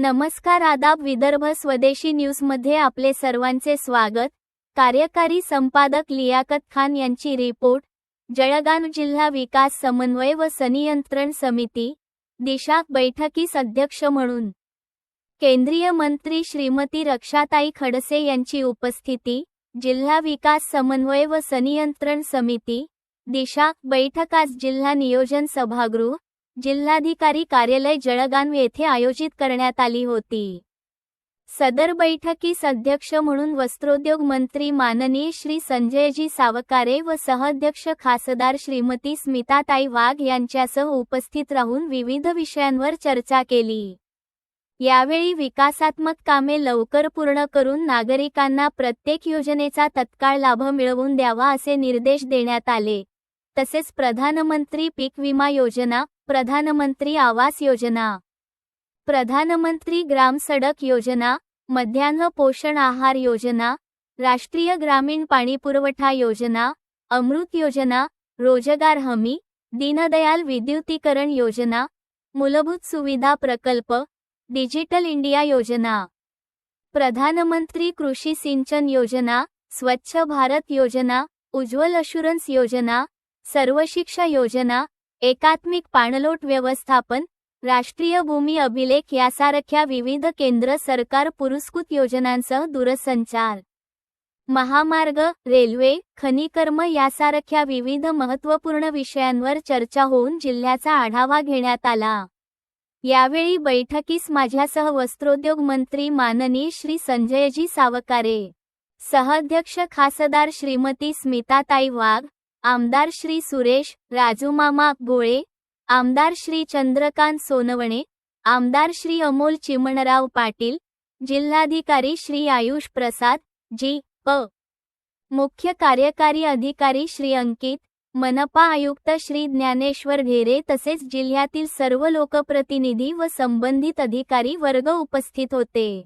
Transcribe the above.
नमस्कार आदाब विदर्भ स्वदेशी न्यूजमध्ये आपले सर्वांचे स्वागत. कार्यकारी संपादक लियाकत खान यांची रिपोर्ट. जळगाव जिल्हा विकास समन्वय व संनियंत्रण समिती. दिशा बैठकीस अध्यक्ष म्हणून. केंद्रीय मंत्री श्रीमती रक्षाताई खडसे यांची उपस्थिती. जिल्हा विकास समन्वय व संनियंत्रण समिती. दिशा बैठकास जिल्हा नियोजन सभागृह. जिल्हाधिकारी कार्यालय जळगाव येथे आयोजित करण्यात आली होती. सदर बैठकीस अध्यक्ष म्हणून वस्त्रोद्योग मंत्री माननीय श्री संजयजी सावकारे व सहअध्यक्ष खासदार श्रीमती स्मिताताई वाघ यांच्यासह उपस्थित राहून विविध विषयांवर चर्चा केली. यावेळी विकासात्मक कामे लवकर पूर्ण करून नागरिकांना प्रत्येक योजनेचा तत्काळ लाभ मिळवून द्यावा असे निर्देश देण्यात आले. तसेच प्रधानमंत्री पीक विमा योजना प्रधानमंत्री आवास योजना. प्रधानमंत्री ग्राम सडक योजना मध्यान्ह पोषण आहार योजना राष्ट्रीय ग्रामीण पाणीपुरवठा योजना अमृत योजना रोजगार हमी दीनदयाल विद्युतीकरण योजना मूलभूत सुविधा प्रकल्प डिजिटल इंडिया योजना. प्रधानमंत्री कृषी सिंचन योजना स्वच्छ भारत योजना उज्ज्वल अशुरन्स योजना सर्व शिक्षा योजना एकात्मिक पाणलोट व्यवस्थापन राष्ट्रीय भूमी अभिलेख यासारख्या विविध केंद्र सरकार पुरस्कृत योजनांसह दूरसंचार. महामार्ग रेल्वे खनिकर्म यासारख्या विविध महत्त्वपूर्ण विषयांवर चर्चा होऊन जिल्ह्याचा आढावा घेण्यात आला. यावेळी बैठकीस माझ्यासह वस्त्रोद्योग मंत्री माननीय श्री संजयजी सावकारे सहअध्यक्ष खासदार श्रीमती स्मिताताई वाघ आमदार श्री सुरेश राजूमामा गोळे आमदार श्री चंद्रकांत सोनवणे आमदार श्री अमोल चिमणराव पाटील जिल्हाधिकारी श्री आयुष प्रसाद जी. प. मुख्य कार्यकारी अधिकारी श्री अंकित मनपा आयुक्त श्री ज्ञानेश्वर घेरे तसेच जिल्ह्यातील सर्व लोकप्रतिनिधी व संबंधित अधिकारी वर्ग उपस्थित होते.